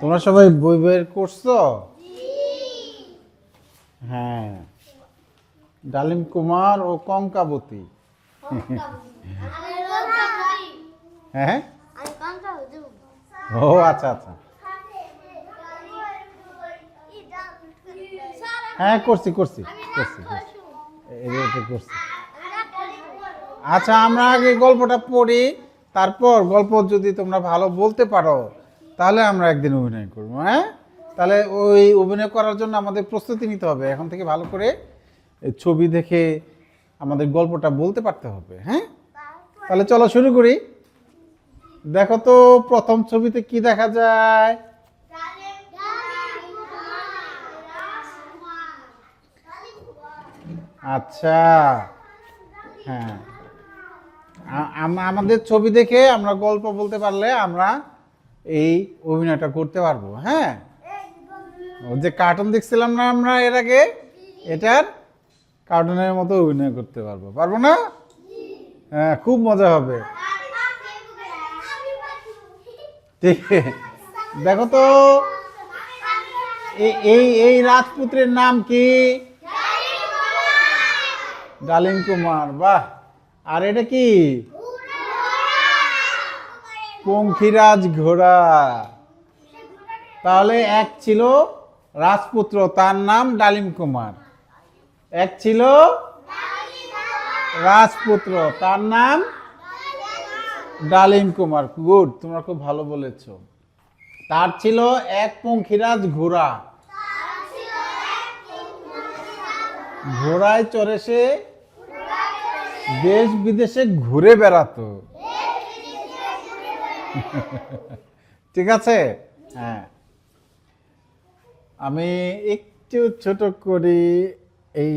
তোমরা সবাই বই বের করছ? হ্যাঁ। ডালিম কুমার ও কঙ্কাবতী। হ্যাঁ? ও আচ্ছা আচ্ছা। হ্যাঁ করছি করছি করছি করছি। আচ্ছা আমরা আগে গল্পটা পড়ি, তারপর গল্প যদি তোমরা ভালো বলতে পারো তাহলে আমরা একদিন অভিনয় করব হ্যাঁ? তাহলে ওই অভিনয় করার জন্য আমাদের প্রস্তুতি নিতে হবে। এখন থেকে ভালো করে ছবি দেখে আমাদের গল্পটা বলতে পারতে হবে হ্যাঁ? তাহলে চলো শুরু করি। দেখো তো, প্রথম ছবিতে কি দেখা যায়? আচ্ছা হ্যাঁ। আমাদের ছবি দেখে আমরা গল্প বলতে পারলে আমরা এই অভিনয়টা করতে পারব হ্যাঁ? যে কার্টুন দেখছিলাম না আমরা এর আগে? এটার কার্টুনের মতো অভিনয় করতে পারব পারব না? হ্যাঁ খুব মজা হবে। ঠিক। দেখো তো এই এই রাজপুত্রের নাম কি? ডালিম কুমার। বাহ, আর এটা কি? পঙ্খিরাজ ঘোড়া। তাহলে এক ছিল রাজপুত্র, তার নাম ডালিম কুমার। এক ছিল রাজপুত্র, তার নাম ডালিম কুমার। গুড, তোমরা খুব ভালো বলেছ। তার ছিল এক পঙ্খিরাজ ঘোড়া। ঘোড়ায় চড়ে সে দেশ বিদেশে ঘুরে বেড়াতো। ঠিক আছে? হ্যাঁ। আমি একটু ছোট করি, এই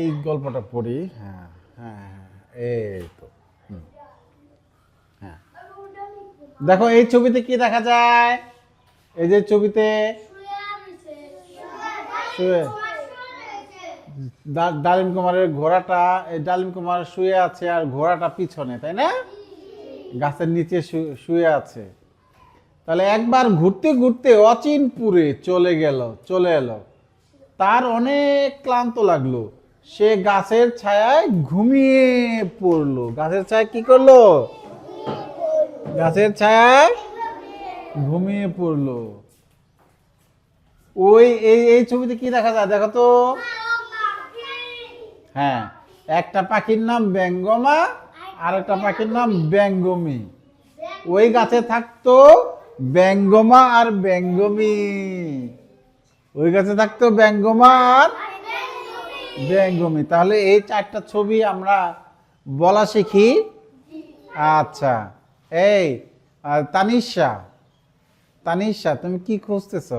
এই গল্পটা পড়ি। হ্যাঁ হ্যাঁ হ্যাঁ তো। হ্যাঁ। দেখো, এই ছবিতে কি দেখা যায়? এই যে ছবিতে শুয়ে ডালিম কুমারের ঘোড়াটা, এই ডালিম কুমার শুয়ে আছে আর ঘোড়াটা পিছনে, তাই না? গাছের নিচে শুয়ে আছে। তাহলে একবার ঘুরতে ঘুরতে অচিনপুরে চলে গেল চলে এলো। তার অনেক ক্লান্ত লাগল। সে গাছের ছায়ায় ঘুমিয়ে পড়ল। গাছের ছায়া কি করল? গাছের ছায়ায় ঘুমিয়ে পড়ল। ওই এই এই ছবিতে কি দেখা যায়? দেখো তো। হ্যাঁ একটা পাখির নাম ব্যঙ্গমা আর একটা পাখির নাম ব্যঙ্গমী ওই গাছে থাকতো ব্যঙ্গমা আর ব্যঙ্গমী ওই গাছে থাকতো ব্যঙ্গমা আর ব্যঙ্গমী তাহলে এই চারটা ছবি আমরা বলা শিখি। আচ্ছা এই তানিশা তানিশা, তুমি কি খুঁজতেছ?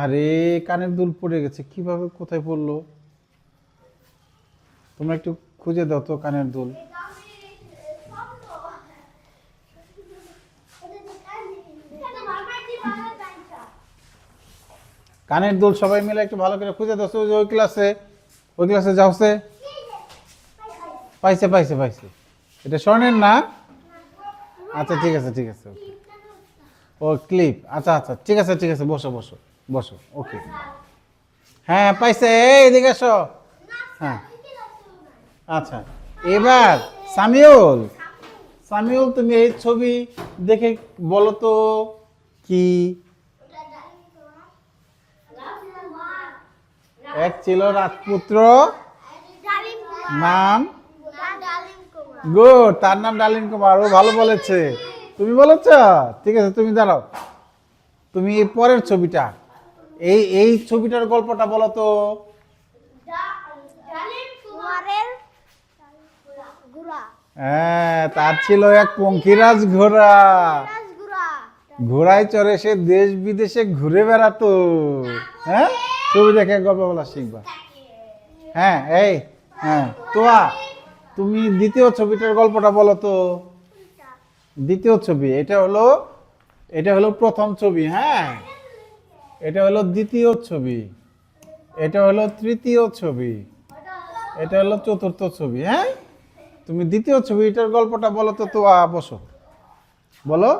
আরে, কানের দুল পড়ে গেছে, কীভাবে কোথায় পড়ল? তোমরা একটু খুঁজে দাও তো কানের দুল। কানের দুল সবাই মিলে একটু ভালো করে খুঁজে দাও। ওই যে ওই ক্লাসে ওই ক্লাসে যাওছে পাইছে পাইছে পাইছে। এটা স্বর্ণের না? আচ্ছা ঠিক আছে ঠিক আছে, ওকে। ও, ক্লিপ। আচ্ছা আচ্ছা ঠিক আছে ঠিক আছে, বসো বসো বসো, ওকে। হ্যাঁ পাইছে। এই, এদিকে এসো। হ্যাঁ। আচ্ছা এবার সামিউল। সামিউল, তুমি এই ছবি দেখে বলো তো, কি? এক ছিল রাজপুত্র, নাম? গুড, তার নাম ডালিম কুমার, ও ভালো বলেছে। তুমি বলেছ? ঠিক আছে, তুমি দাঁড়াও। তুমি পরের ছবিটা, এই এই ছবিটার গল্পটা বলো তো। হ্যাঁ তার ছিল এক পঙ্খিরাজ ঘোড়া। ঘোড়ায় চড়ে সে দেশ বিদেশে ঘুরে বেড়াতো। হ্যাঁ? ছবি দেখে গল্প বলা শিখবা। হ্যাঁ এই হ্যাঁ তোয়া, তুমি দ্বিতীয় ছবিটার গল্পটা বলো তো। দ্বিতীয় ছবি, এটা হলো এটা হলো প্রথম ছবি হ্যাঁ? এটা হলো দ্বিতীয় ছবি। এটা হলো তৃতীয় ছবি। এটা হলো চতুর্থ ছবি হ্যাঁ? তুমি দ্বিতীয় ছবিটার গল্পটা বলো তো তোয়া বসো। বলো।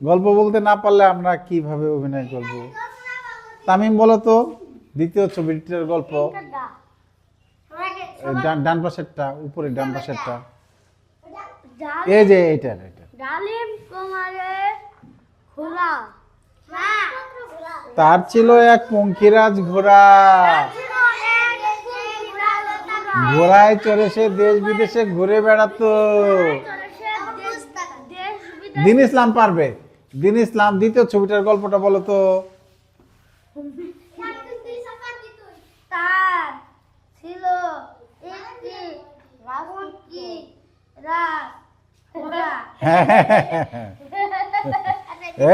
গল্প বলতে না পারলে আমরা কীভাবে অভিনয় করব? তামিম বলো তো দ্বিতীয় ছবিটার গল্প। ডান পাশেরটা উপরে ডান পাশেরটা। এই যে এটা ঘোড়া তার ছিল এক পঙ্কিরাজ ঘোড়া। ঘোড়ায় চড়ে সে দেশ বিদেশে ঘুরে বেড়াতো। দিন ইসলাম পারবে? দিন ইসলাম দ্বিতীয় ছবিটার গল্পটা বলো তো।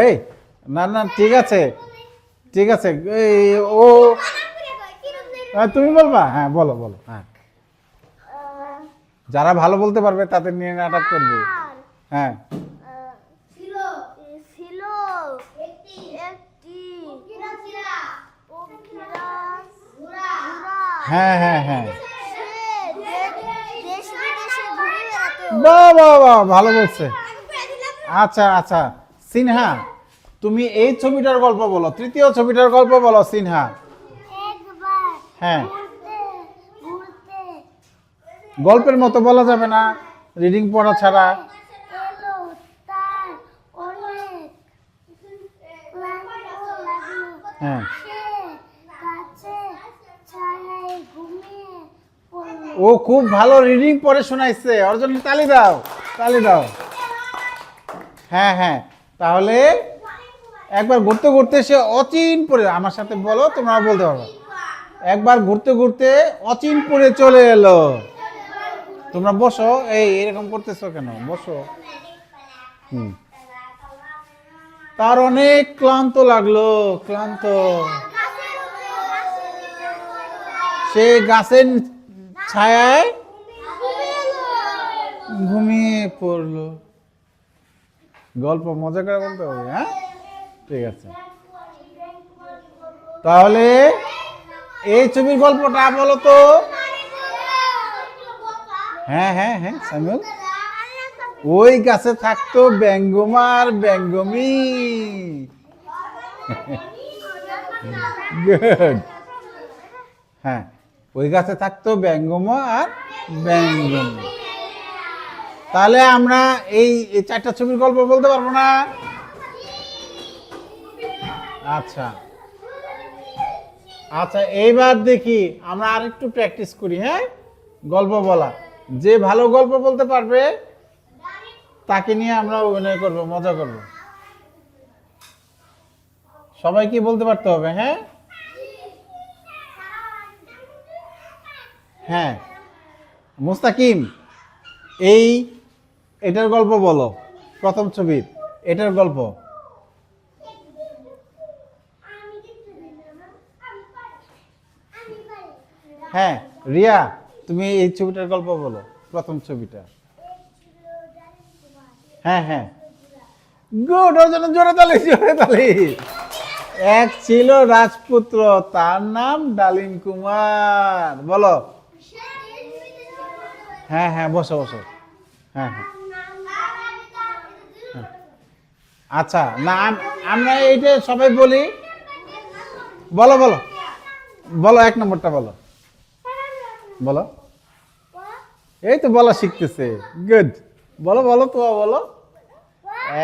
এই না না ঠিক আছে। ঠিক আছে ও তুমি বলবা? হ্যাঁ বলো বলো। হ্যাঁ। যারা ভালো বলতে পারবে তাদের নিয়ে নাটক করবে। হ্যাঁ। ছিল হ্যাঁ হ্যাঁ হ্যাঁ। বাহ বাহ বাহ ভালো বলছে। আচ্ছা আচ্ছা সিনহা তুমি এই ছবিটার গল্প বলো তৃতীয় ছবিটার গল্প বলো সিনহা। হ্যাঁ। গল্পের মতো বলা যাবে না রিডিং পড়া ছাড়া। হ্যাঁ। ও খুব ভালো রিডিং পড়ে শোনাইছে। ওর জন্য তালি দাও তালি দাও। হ্যাঁ হ্যাঁ। তাহলে একবার ঘুরতে ঘুরতে সে অচিন পরে আমার সাথে বলো, তোমরা বলতে পারবে একবার ঘুরতে ঘুরতে অচিন পরে চলে এলো। তোমরা বসো এই এরকম করতেছো কেন? বসো। হুম। তার অনেক ক্লান্ত লাগল ক্লান্ত। সে গাছের ছায়ায় ঘুমিয়ে পড়ল। গল্প মজা করে বলতে হবে হ্যাঁ? ঠিক আছে। তাহলে এই ছবির গল্পটা বলো তো। হ্যাঁ হ্যাঁ হ্যাঁ সামিউল। ওই গাছে থাকতো ব্যঙ্গমার ব্যঙ্গমি গুড হ্যাঁ ওই গাছে থাকতো ব্যঙ্গমা আর ব্যঙ্গমি তাহলে আমরা এই চারটা ছবির গল্প বলতে পারব না? আচ্ছা। আচ্ছা এইবার দেখি আমরা আরেকটু প্র্যাকটিস করি হ্যাঁ? গল্প বলা যে ভালো গল্প বলতে পারবে, তাকে নিয়ে আমরা অভিনয় করব, মজা করব। সবাই কি বলতে পারতে হবে হ্যাঁ? হ্যাঁ। মুস্তাকিম, এই, এটার গল্প বলো, প্রথম ছবির, এটার গল্প। হ্যাঁ রিয়া তুমি এই ছবিটার গল্প বলো, প্রথম ছবিটা। হ্যাঁ হ্যাঁ। গুড ওর জন্য জোরে তালি জোরে তালি। এক ছিল রাজপুত্র, তার নাম ডালিম কুমার। বলো। হ্যাঁ হ্যাঁ বসো বসো। হ্যাঁ হ্যাঁ। আচ্ছা না, আম- আমরা এইটা সবাই বলি। বলো বলো। বলো, এক নম্বরটা বলো। বলো। এই তো বলা শিখতেছে। গুড বলো বলো তো বলো।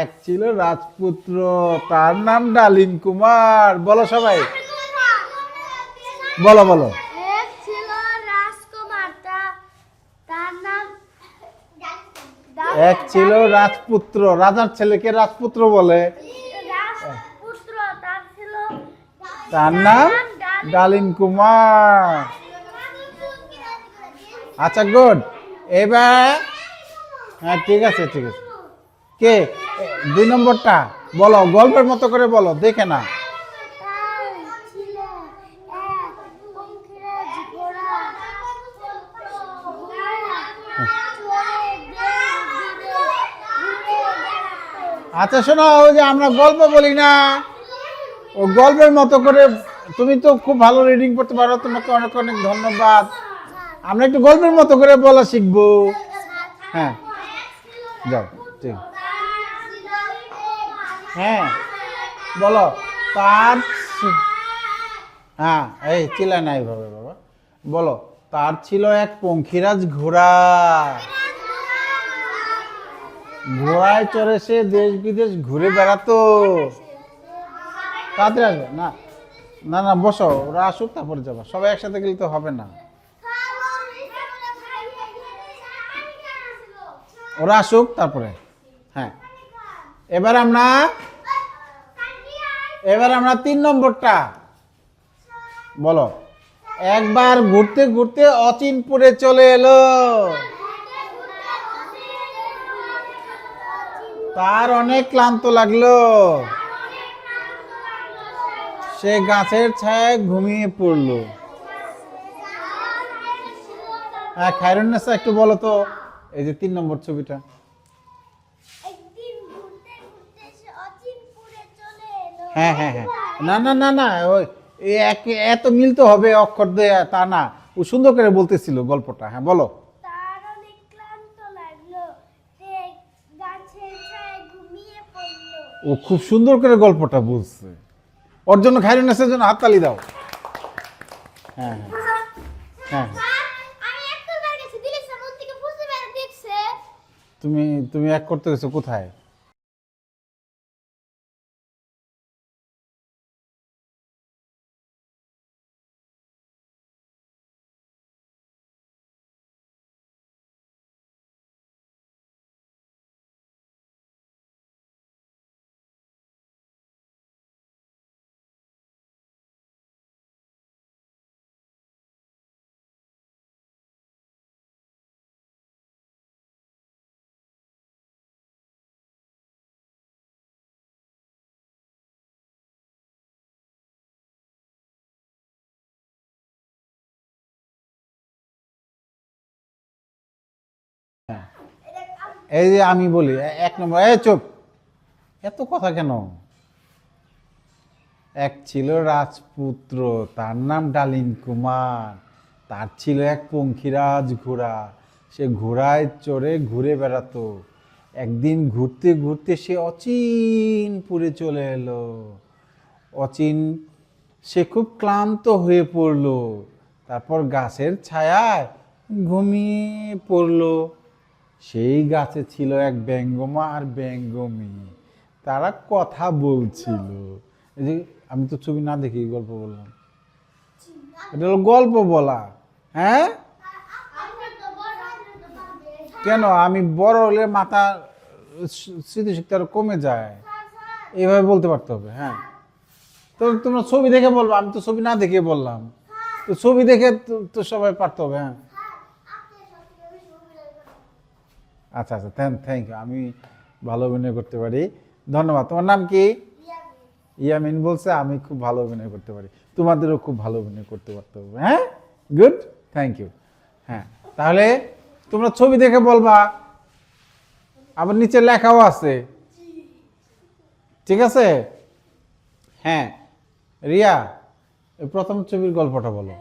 এক ছিল রাজপুত্র তার নাম ডালিম কুমার। বলো সবাই। বলো বলো। এক ছিল রাজপুত্র। রাজার ছেলেকে রাজপুত্র বলে। তার তার নাম ডালিম কুমার। আচ্ছা গুড এবার হ্যাঁ ঠিক আছে ঠিক আছে। কে? দুই নম্বরটা। বলো, গল্পের মতো করে বলো, দেখে না আচ্ছা শোনো, ওই যে আমরা গল্প বলি না। ও গল্পের মতো করে, তুমি তো খুব ভালো রিডিং করতে পারো। তোমাকে অনেক অনেক ধন্যবাদ। আমরা একটু গল্পের মতো করে বলা শিখব। হ্যাঁ। যাও, ঠিক। হ্যাঁ বলো। তার হ্যাঁ এই চিল্লা নাই ভাবে বাবা। বলো, তার ছিল এক পঙ্খিরাজ ঘোড়া। ঘোড়ায় চড়ে সে দেশ বিদেশ ঘুরে বেড়াতো। তাড়াতাড়ি আসবে, না। না না, বসো, ওরা আসুক, তারপরে যাব। সবাই একসাথে গেলে তো হবে না। ওরা আসুক তারপরে। হ্যাঁ। এবার আমরা এবার আমরা তিন নম্বরটা। বলো। একবার ঘুরতে ঘুরতে অচিনপুরে চলে এলো। তার অনেক ক্লান্ত লাগল। সে গাছের ছায়ায় ঘুমিয়ে পড়ল। হ্যাঁ খায়রুন্নেসা একটু বলো তো। এই যে তিন নম্বর ছবিটা। হ্যাঁ হ্যাঁ হ্যাঁ। না না না না ওই এত মিলতে হবে অক্ষর দিয়ে তা না। ও সুন্দর করে বলতেছিল গল্পটা হ্যাঁ বলো। ও খুব সুন্দর করে গল্পটা বলছে। ওর জন্য জন্য হাততালি দাও। হ্যাঁ। হ্যাঁ হ্যাঁ হ্যাঁ। আমি একবার বার গেছি দিলে সামন থেকে বুঝতে পেরে দেখছে তুমি তুমি এক করতে গেছো কোথায়? এই যে আমি বলি এক নম্বর এ চুপ। এত কথা কেন? এক ছিল রাজপুত্র, তার নাম ডালিম কুমার। তার ছিল এক পঙ্খিরাজ ঘোড়া সে ঘোড়ায় চড়ে ঘুরে বেড়াতো। একদিন ঘুরতে ঘুরতে সে অচিন পুরে চলে এলো। অচিন, সে খুব ক্লান্ত হয়ে পড়ল। তারপর গাছের ছায়ায় ঘুমিয়ে পড়ল। সেই গাছে ছিল এক ব্যঙ্গমা আর ব্যঙ্গমী। তারা কথা বলছিল। এই যে আমি তো ছবি না দেখি গল্প বললাম। এটা হলো গল্প বলা হ্যাঁ? কেন? আমি বড় হলে মাথা স্মৃতিশক্তি আরও কমে যায়। এইভাবে বলতে পারতে হবে হ্যাঁ? তো তোমরা ছবি দেখে বলব, আমি তো ছবি না দেখে বললাম। তো ছবি দেখে তো সবাই পারতে হবে হ্যাঁ? আচ্ছা আচ্ছা থ্যাংক থ্যাংক ইউ আমি ভালো অভিনয় করতে পারি। ধন্যবাদ। তোমার নাম কি? ইয়ামিন। বলছে আমি খুব ভালো অভিনয় করতে পারি। তোমাদেরও খুব ভালো অভিনয় করতে পারতে হবে। হ্যাঁ? গুড থ্যাংক ইউ হ্যাঁ তাহলে তোমরা ছবি দেখে বলবা। আবার নিচে লেখাও আছে। ঠিক আছে? হ্যাঁ রিয়া প্রথম ছবির গল্পটা বলো।